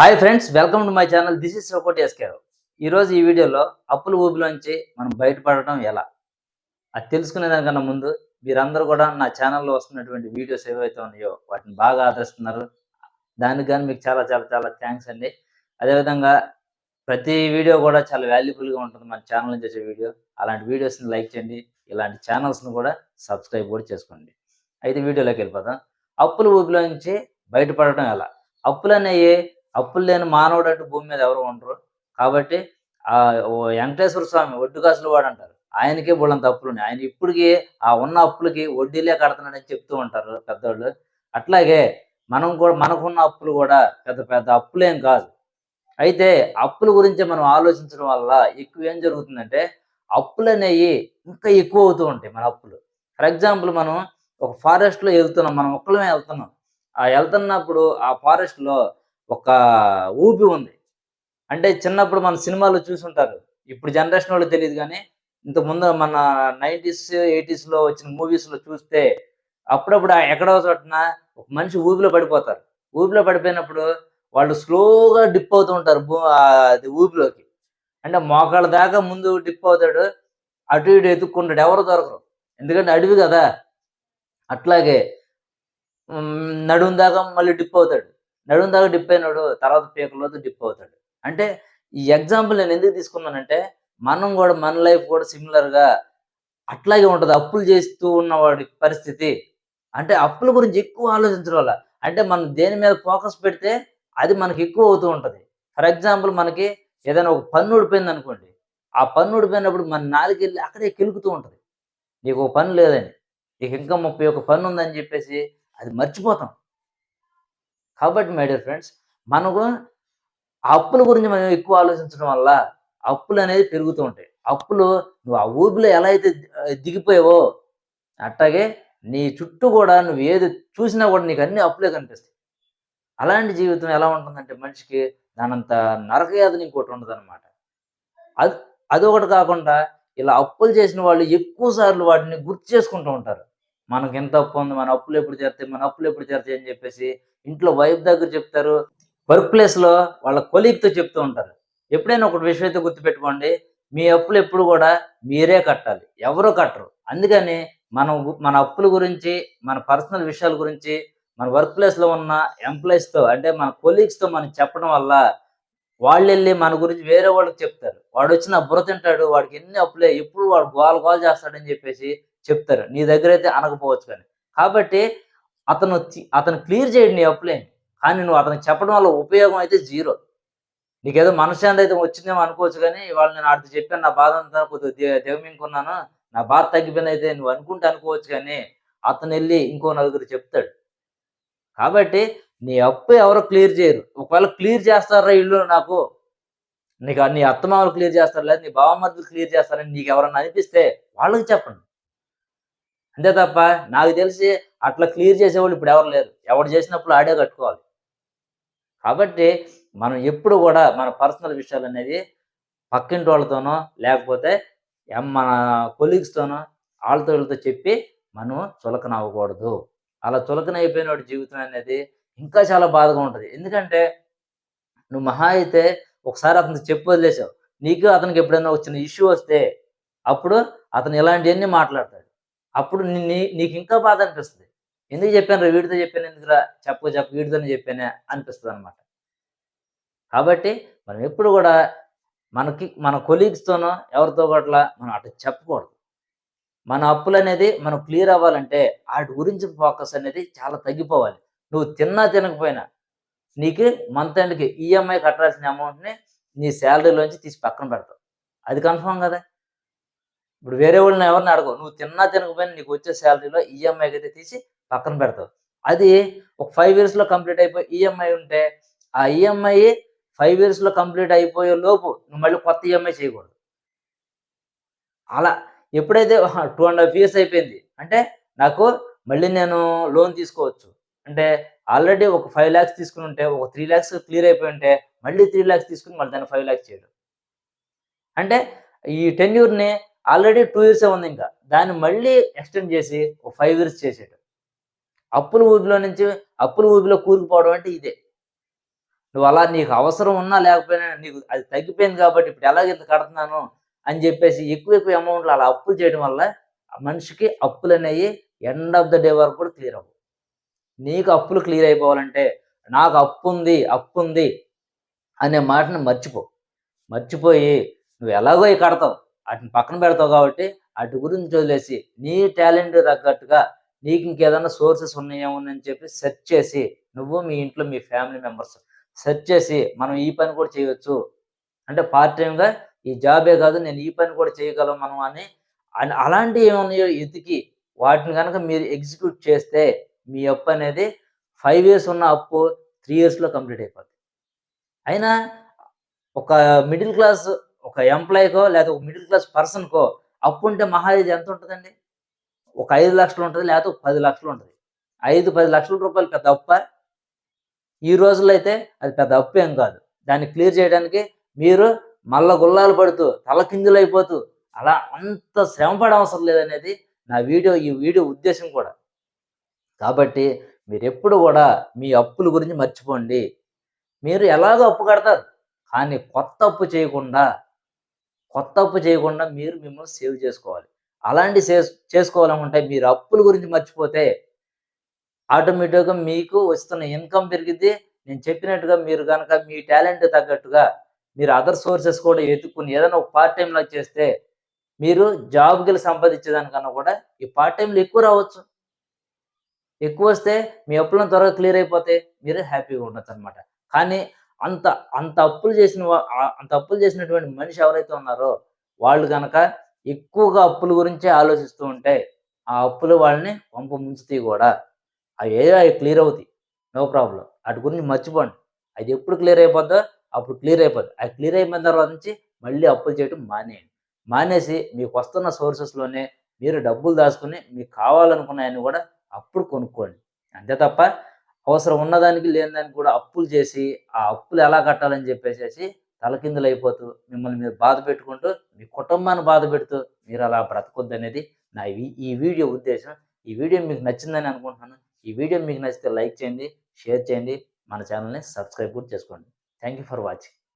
Hi friends welcome to my channel this is ఒకటి ఎస్కేరావు ఈరోజు ఈ వీడియోలో అప్పుల ఊబిలోంచి మనం బయటపడటం ఎలా? అది తెలుసుకునే దానికన్నా ముందు మీరందరూ కూడా నా ఛానల్లో వస్తున్నటువంటి వీడియోస్ ఏవైతే ఉన్నాయో వాటిని బాగా ఆదరిస్తున్నారు. దానికి కానీ మీకు చాలా చాలా చాలా థ్యాంక్స్ అండి. అదేవిధంగా ప్రతి వీడియో కూడా చాలా వాల్యుబుల్గా ఉంటుంది మన ఛానల్ నుంచి వచ్చే వీడియో అలాంటి వీడియోస్ని లైక్ చేయండి. ఇలాంటి ఛానల్స్ని కూడా సబ్స్క్రైబ్ కూడా చేసుకోండి. అయితే వీడియోలోకి వెళ్ళిపోతాం అప్పుల ఊపిలోంచి బయటపడటం ఎలా? అప్పులు అనేవి అప్పులు లేని మానవుడు అంటూ భూమి మీద ఎవరు ఉండరు. కాబట్టి ఆ ఓ వెంకటేశ్వర స్వామి ఒడ్డుకాసులు వాడు అంటారు. ఆయనకే బుళ్ళంత అప్పులు ఉన్నాయి ఆయన ఇప్పటికి ఆ ఉన్న అప్పులకి వడ్డీలే కడుతున్నాడని చెప్తూ ఉంటారు పెద్దోళ్ళు. అట్లాగే మనం కూడా మనకున్న అప్పులు కూడా పెద్ద పెద్ద అప్పులేం కాదు. అయితే అప్పుల గురించి మనం ఆలోచించడం వల్ల ఎక్కువ ఏం జరుగుతుందంటే అప్పులు అనేవి ఇంకా ఎక్కువ అవుతూ ఉంటాయి మన అప్పులు. ఫర్ ఎగ్జాంపుల్ మనం ఒక ఫారెస్ట్లో వెళ్తున్నాం మనం ఒక్కలమే వెళ్తున్నాం ఆ వెళ్తున్నప్పుడు ఆ ఫారెస్ట్లో ఒక ఊపి ఉంది. అంటే చిన్నప్పుడు మన సినిమాలు చూసుంటారు. ఇప్పుడు జనరేషన్ వాళ్ళు తెలియదు కానీ ఇంత ముందు మన నైంటీస్ ఎయిటీస్లో వచ్చిన మూవీస్లో చూస్తే అప్పుడప్పుడు ఆ ఎక్కడో చోటన ఒక మనిషి ఊపిలో పడిపోతారు. ఊపిలో పడిపోయినప్పుడు వాళ్ళు స్లోగా డిప్ అవుతూ ఉంటారు అది ఊపిలోకి అంటే మోకాళ్ళ దాకా ముందు డిప్ అవుతాడు అటు ఇటు ఎత్తుక్కుంటాడు ఎవరు దొరకరు. ఎందుకంటే అడవి కదా. అట్లాగే నడుము దాకా మళ్ళీ డిప్ అవుతాడు. నడుము దాకా డిప్ అయినాడు తర్వాత పీకలోతో డిప్ అవుతాడు. అంటే ఈ ఎగ్జాంపుల్ నేను ఎందుకు తీసుకున్నానంటే మనం కూడా మన లైఫ్ కూడా సిమిలర్గా అట్లాగే ఉంటుంది. అప్పులు చేస్తూ ఉన్న వాడి పరిస్థితి. అంటే అప్పుల గురించి ఎక్కువ ఆలోచించడం వల్ల అంటే మనం దేని మీద ఫోకస్ పెడితే అది మనకి ఎక్కువ అవుతూ ఉంటుంది. ఫర్ ఎగ్జాంపుల్ మనకి ఏదైనా ఒక పన్ను ఊడిపోయింది అనుకోండి. ఆ పన్ను ఊడిపోయినప్పుడు మన నాలుగు వెళ్ళి అక్కడే కెలుకుతూ ఉంటుంది. నీకు ఒక పన్ను లేదని నీకు ఇంకా ముప్పై ఒక పన్ను ఉందని చెప్పేసి అది మర్చిపోతాం. కాబట్టి మై డియర్ ఫ్రెండ్స్ మనకు ఆ అప్పుల గురించి మనం ఎక్కువ ఆలోచించడం వల్ల అప్పులు అనేది పెరుగుతూ ఉంటాయి. అప్పులు నువ్వు ఆ ఊపిలో ఎలా అయితే దిగిపోయావో అట్టాగే నీ చుట్టూ కూడా నువ్వు ఏది చూసినా కూడా నీకు అన్ని అప్పులే కనిపిస్తాయి. అలాంటి జీవితం ఎలా ఉంటుందంటే మనిషికి దానంత నరకయాదని ఇంకోటి ఉండదు అనమాట అది అదొకటి కాకుండా ఇలా అప్పులు చేసిన వాళ్ళు ఎక్కువ సార్లు వాటిని గుర్తు చేసుకుంటూ ఉంటారు. మనకి ఎంత అప్పు ఉంది మన అప్పులు ఎప్పుడు చేరుతాయి మన అప్పులు ఎప్పుడు చేరుతాయి అని చెప్పేసి ఇంట్లో వైఫ్ దగ్గర చెప్తారు. వర్క్ ప్లేస్లో వాళ్ళ కొలీగ్తో చెప్తూ ఉంటారు. ఎప్పుడైనా ఒక విషయం అయితే గుర్తుపెట్టుకోండి మీ అప్పులు ఎప్పుడు కూడా మీరే కట్టాలి ఎవరో కట్టరు. అందుకని మనం మన అప్పుల గురించి మన పర్సనల్ విషయాల గురించి మన వర్క్ ప్లేస్లో ఉన్న ఎంప్లాయీస్తో అంటే మన కొలీగ్స్తో తో మనం చెప్పడం వల్ల వాళ్ళు వెళ్ళి మన గురించి వేరే వాళ్ళకి చెప్తారు. వాడు వచ్చిన బుర్ర తింటాడు వాడికి ఎన్ని అప్పులే ఎప్పుడు వాడు గోల గోల చేస్తాడని చెప్పేసి చెప్తారు. నీ దగ్గర అయితే అనకపోవచ్చు కానీ కాబట్టి అతను అతను క్లియర్ చేయడు నీ అప్పులేని కానీ నువ్వు అతనికి చెప్పడం వల్ల ఉపయోగం అయితే జీరో. నీకేదో మనశ్శాంతి అయితే వచ్చిందేమో అనుకోవచ్చు కానీ వాళ్ళు నేను ఆడితే చెప్పాను నా బాధ అంతా కొద్దిగా ది- నా బాధ తగ్గిపోయింది అయితే నువ్వు అనుకుంటే అనుకోవచ్చు కానీ అతను వెళ్ళి ఇంకో నలుగురు చెప్తాడు. కాబట్టి నీ అప్పు ఎవరో క్లియర్ చేయరు. ఒకవేళ క్లియర్ చేస్తారా ఇల్లు నాకు? నీకు నీ అత్తమామలు క్లియర్ చేస్తారు? లేదా నీ బావమర్దులు క్లియర్ చేస్తారని నీకు ఎవరన్నా అనిపిస్తే వాళ్ళకి చెప్పండి. అంతే తప్ప నాకు తెలిసి అట్లా క్లియర్ చేసేవాళ్ళు ఇప్పుడు ఎవరు లేరు. ఎవడు చేసినప్పుడు ఆడే కట్టుకోవాలి. కాబట్టి మనం ఎప్పుడు కూడా మన పర్సనల్ విషయాలు అనేది పక్కింటి వాళ్ళతోనో లేకపోతే ఎం- మన కొలీగ్స్తోనో వాళ్ళతో వీళ్ళతో చెప్పి మనం చులకన అవ్వకూడదు అలా చులకన అయిపోయిన వాడి జీవితం అనేది ఇంకా చాలా బాధగా ఉంటుంది. ఎందుకంటే నువ్వు మహా అయితే ఒకసారి అతనికి చెప్పి వదిలేసావు. నీకు అతనికి ఎప్పుడైనా వచ్చిన ఇష్యూ వస్తే అప్పుడు అతను ఇలాంటివన్నీ మాట్లాడతాడు. అప్పుడు నీ నీకు ఇంకా బాధ అనిపిస్తుంది. ఎందుకు చెప్పాను రా వీడితో చెప్పాను ఎందుకురా చెప్పు చెప్పు వీడితోనే చెప్పానే అనిపిస్తుంది అనమాట కాబట్టి మనం ఎప్పుడు కూడా మనకి మన కొలీగ్స్తోనో ఎవరితో కూడా మనం అటు చెప్పకూడదు. మన అప్పులు అనేది మనం క్లియర్ అవ్వాలంటే వాటి గురించి ఫోకస్ అనేది చాలా తగ్గిపోవాలి. నువ్వు తిన్నా తినకపోయినా నీకు మంత్ ఎండ్కి ఈఎంఐ కట్టాల్సిన అమౌంట్ని నీ శాలరీలోంచి తీసి పక్కన పెడతావు. అది కన్ఫర్మ్ కదా? ఇప్పుడు వేరే వాళ్ళని ఎవరిని అడగవు. నువ్వు తిన్నా తినకపోయినా నీకు వచ్చే శాలరీలో ఈఎంఐకి అయితే తీసి పక్కన పెడతావు. అది ఒక ఫైవ్ ఇయర్స్లో కంప్లీట్ అయిపోయి ఈఎంఐ ఉంటే ఆ ఈఎంఐ ఫైవ్ ఇయర్స్లో కంప్లీట్ అయిపోయే లోపు నువ్వు మళ్ళీ కొత్త ఈఎంఐ చేయకూడదు. అలా ఎప్పుడైతే టూ అండ్ హాఫ్ ఇయర్స్ అయిపోయింది అంటే నాకు మళ్ళీ నేను లోన్ తీసుకోవచ్చు. అంటే ఆల్రెడీ ఒక ఫైవ్ ల్యాక్స్ తీసుకుని ఉంటే ఒక త్రీ ల్యాక్స్ క్లియర్ అయిపోయి ఉంటే మళ్ళీ త్రీ ల్యాక్స్ తీసుకుని మళ్ళీ దాన్ని ఫైవ్ ల్యాక్స్ చేయడం. అంటే ఈ టెన్యూర్ని ఆల్రెడీ టూ ఇయర్సే ఉంది ఇంకా. దాన్ని మళ్ళీ ఎక్స్టెండ్ చేసి ఒక ఫైవ్ ఇయర్స్ చేసేట అప్పుల ఊబిలో నుంచి అప్పుల ఊబిలో కూరుకుపోవడం అంటే ఇదే. నువ్వు అలా నీకు అవసరం ఉన్నా లేకపోయినా నీకు అది తగ్గిపోయింది కాబట్టి ఇప్పుడు ఎలాగ ఇంత కడుతున్నాను అని చెప్పేసి ఎక్కువ ఎక్కువ అమౌంట్లు అలా అప్పులు చేయడం వల్ల మనిషికి అప్పులు అనేవి ఎండ్ ఆఫ్ ద డే వరకు కూడా క్లియర్ అవ్వవు. నీకు అప్పులు క్లియర్ అయిపోవాలంటే నాకు అప్పు ఉంది అప్పు ఉంది అనే మాటను మర్చిపో. మర్చిపోయి నువ్వు ఎలాగో కడతావు. వాటిని పక్కన పెడతావు కాబట్టి వాటి గురించి వదిలేసి నీ టాలెంట్ తగ్గట్టుగా నీకు ఇంకేదైనా సోర్సెస్ ఉన్నాయేమోనని చెప్పి సెర్చ్ చేసి నువ్వు మీ ఇంట్లో మీ ఫ్యామిలీ మెంబర్స్ సెర్చ్ చేసి మనం ఈ పని కూడా చేయవచ్చు అంటే పార్ట్ టైంగా ఈ జాబే కాదు నేను ఈ పని కూడా చేయగలం మనం అని అలాంటివి ఏమన్నాయో ఎతికి వాటిని కనుక మీరు ఎగ్జిక్యూట్ చేస్తే మీ అప్పు అనేది ఫైవ్ ఇయర్స్ ఉన్న అప్పు త్రీ ఇయర్స్లో కంప్లీట్ అయిపోతుంది అయినా ఒక మిడిల్ క్లాస్ ఒక ఎంప్లాయీకో లేదా ఒక మిడిల్ క్లాస్ పర్సన్కో అప్పు ఉంటే మహా ఇది ఎంత ఉంటుందండి ఒక ఐదు లక్షలు ఉంటుంది లేకపోతే ఒక పది లక్షలు ఉంటుంది. ఐదు పది లక్షల రూపాయలు పెద్ద అప్ప. ఈ రోజుల్లో అయితే అది పెద్ద అప్పు ఏం కాదు. దాన్ని క్లియర్ చేయడానికి మీరు మల్ల గుల్లాలు పడుతూ తలకిందులు అయిపోతూ అలా అంత శ్రమ పడే అవసరం లేదనేది నా వీడియో ఈ వీడియో ఉద్దేశం కూడా. కాబట్టి మీరు ఎప్పుడు కూడా మీ అప్పుల గురించి మర్చిపోండి. మీరు ఎలాగో అప్పు కడతారు కానీ కొత్త అప్పు చేయకుండా కొత్త అప్పు చేయకుండా మీరు మిమ్మల్ని సేవ్ చేసుకోవాలి. అలాంటి సేవ్ చేసుకోవాలనుకుంటే మీరు అప్పుల గురించి మర్చిపోతే ఆటోమేటిక్గా మీకు వస్తున్న ఇన్కమ్ పెరిగిద్ది. నేను చెప్పినట్టుగా మీరు కనుక మీ టాలెంట్ తగ్గట్టుగా మీరు అదర్ సోర్సెస్ కూడా ఎత్తుకుని ఏదైనా ఒక పార్ట్ టైంలో చేస్తే మీరు జాబ్కి సంపాదించేదానికన్నా కూడా ఈ పార్ట్ టైంలో ఎక్కువ రావచ్చు. ఎక్కువ వస్తే మీ అప్పులను త్వరగా క్లియర్ అయిపోతే మీరు హ్యాపీగా ఉండొచ్చు అనమాట కానీ అంత అంత అప్పులు చేసిన అంత అప్పులు చేసినటువంటి మనిషి ఎవరైతే ఉన్నారో వాళ్ళు కనుక ఎక్కువగా అప్పుల గురించే ఆలోచిస్తూ ఉంటే ఆ అప్పులు వాళ్ళని పంప ముంచుతాయి కూడా అవి ఏదో అవి క్లియర్ అవుతాయి. నో ప్రాబ్లం వాటి గురించి మర్చిపోండి. అది ఎప్పుడు క్లియర్ అయిపోద్దో అప్పుడు క్లియర్ అయిపోద్ది. అది క్లియర్ అయిపోయిన తర్వాత నుంచి మళ్ళీ అప్పులు చేయడం మానేయండి. మానేసి మీకు వస్తున్న సోర్సెస్లోనే మీరు డబ్బులు దాచుకుని మీకు కావాలనుకున్నాయని కూడా అప్పుడు కొనుక్కోండి. అంతే తప్ప అవసరం ఉన్నదానికి లేని దానికి కూడా అప్పులు చేసి ఆ అప్పులు ఎలా కట్టాలని చెప్పేసేసి తలకిందులు అయిపోతూ మిమ్మల్ని మీరు బాధ పెట్టుకుంటూ మీ కుటుంబాన్ని బాధ పెడుతూ మీరు అలా బ్రతకొద్దు అనేది నా ఈ- ఈ వీడియో ఉద్దేశం. ఈ వీడియో మీకు నచ్చిందని అనుకుంటున్నాను. ఈ వీడియో మీకు నచ్చితే లైక్ చేయండి షేర్ చేయండి. మన ఛానల్ని సబ్స్క్రైబ్ కూడా చేసుకోండి. Thank you for watching.